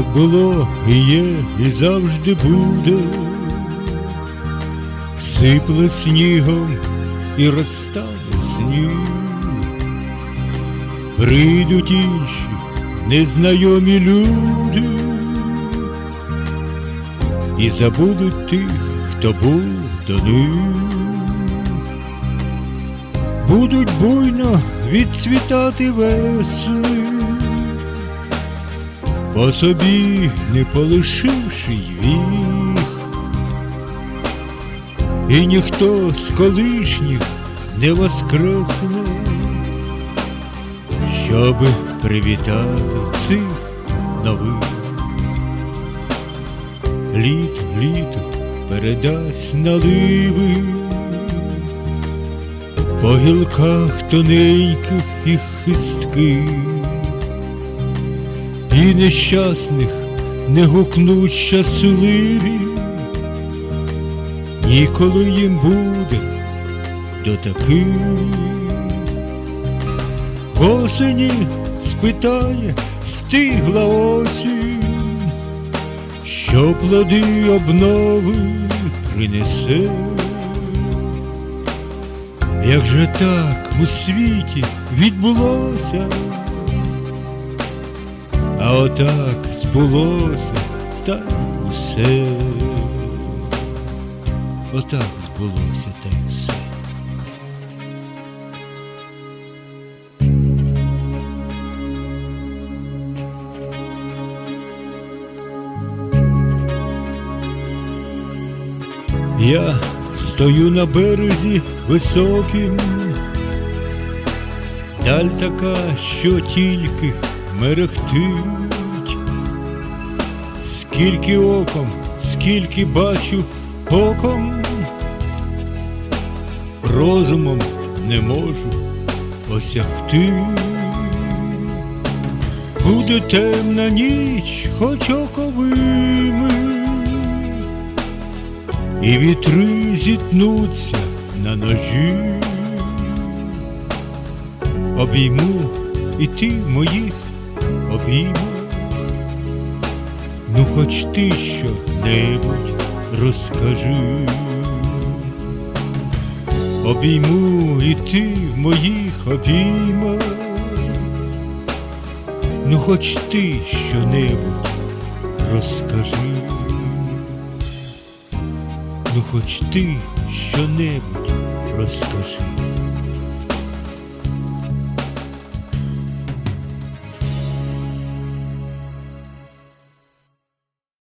було і є, і завжди буде, сипле снігом і розтане сніг. Прийдуть інші незнайомі люди і забудуть тих, хто був до них. Будуть буйно відцвітати весли, по собі не полишивши віх, і ніхто з колишніх не воскресне, щоби привітати цих нових. Літ літо передасть наливи. По гілках тоненьких і хистких, і нещасних не гукнуть щасливі, ніколи їм буде до таких. Осені спитає, стигла осінь, що плоди обнови принесе. Як же так у світі відбулося, а отак збулося та й усе. Отак збулося та й усе. Я стою на березі високим, даль така, що тільки мерехтить, скільки оком, скільки бачу оком, розумом не можу осягти. Буде темна ніч, хоч оковими і вітри зітнуться на ножі. Обійму і ти моїх обійму. Ну хоч ти що-небудь розкажи. Обійму і ти в моїх обіймах. Ну хоч ти що-небудь розкажи. Ну хоч ти що-небудь розкажи.